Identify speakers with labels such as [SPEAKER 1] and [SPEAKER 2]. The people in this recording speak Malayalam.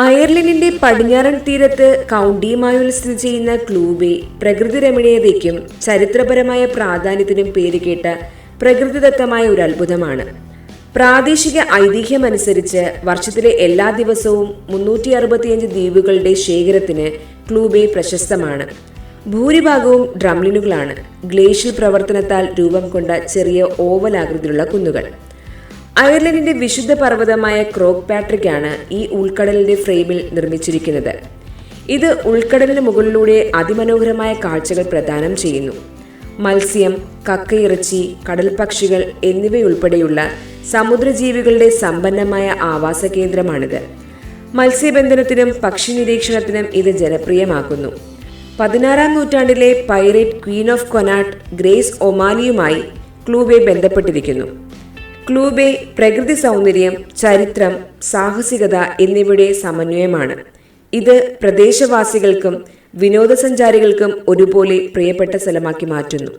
[SPEAKER 1] അയർലൻഡിന്റെ പടിഞ്ഞാറൻ തീരത്ത് കൗണ്ടി മായുൽ സ്ഥിതി ചെയ്യുന്ന ക്ലൂബെ പ്രകൃതി രമണീയതയ്ക്കും ചരിത്രപരമായ പ്രാധാന്യത്തിനും പേരുകേട്ട പ്രകൃതിദത്തമായ ഒരു അത്ഭുതമാണ്. പ്രാദേശിക ഐതിഹ്യമനുസരിച്ച് വർഷത്തിലെ എല്ലാ ദിവസവും മുന്നൂറ്റി അറുപത്തിയഞ്ച് ദ്വീപുകളുടെ ശേഖരത്തിന് ക്ലൂബെ പ്രശസ്തമാണ്. ഭൂരിഭാഗവും ഡ്രംലിനുകളാണ്. ഗ്ലേഷ്യൽ പ്രവർത്തനത്താൽ രൂപം കൊണ്ട ചെറിയ ഓവലാകൃതിയിലുള്ള കുന്നുകൾ. അയർലൻഡിന്റെ വിശുദ്ധ പർവതമായ ക്രോക്ക് പാട്രിക് ആണ് ഈ ഉൾക്കടലിന്റെ ഫ്രെയിമിൽ നിർമ്മിച്ചിരിക്കുന്നത്. ഇത് ഉൾക്കടലിന് മുകളിലൂടെ അതിമനോഹരമായ കാഴ്ചകൾ പ്രദാനം ചെയ്യുന്നു. മത്സ്യം കക്കയിറച്ചി കടൽ കടൽപക്ഷികൾ എന്നിവയുൾപ്പെടെയുള്ള സമുദ്രജീവികളുടെ സമ്പന്നമായ ആവാസ കേന്ദ്രമാണിത്. മത്സ്യബന്ധനത്തിനും പക്ഷി നിരീക്ഷണത്തിനും ഇത് ജനപ്രിയമാക്കുന്നു. പതിനാറാം നൂറ്റാണ്ടിലെ pirate queen of Connacht Grace ഒമാലിയുമായി ക്ലൂബെ ബന്ധപ്പെട്ടിരിക്കുന്നു. ക്ലൂബെ പ്രകൃതി സൗന്ദര്യം ചരിത്രം സാഹസികത എന്നിവയുടെ സമന്വയമാണ്. ഇത് പ്രദേശവാസികൾക്കും വിനോദസഞ്ചാരികൾക്കും ഒരുപോലെ പ്രിയപ്പെട്ട സ്ഥലമാക്കി മാറ്റുന്നു.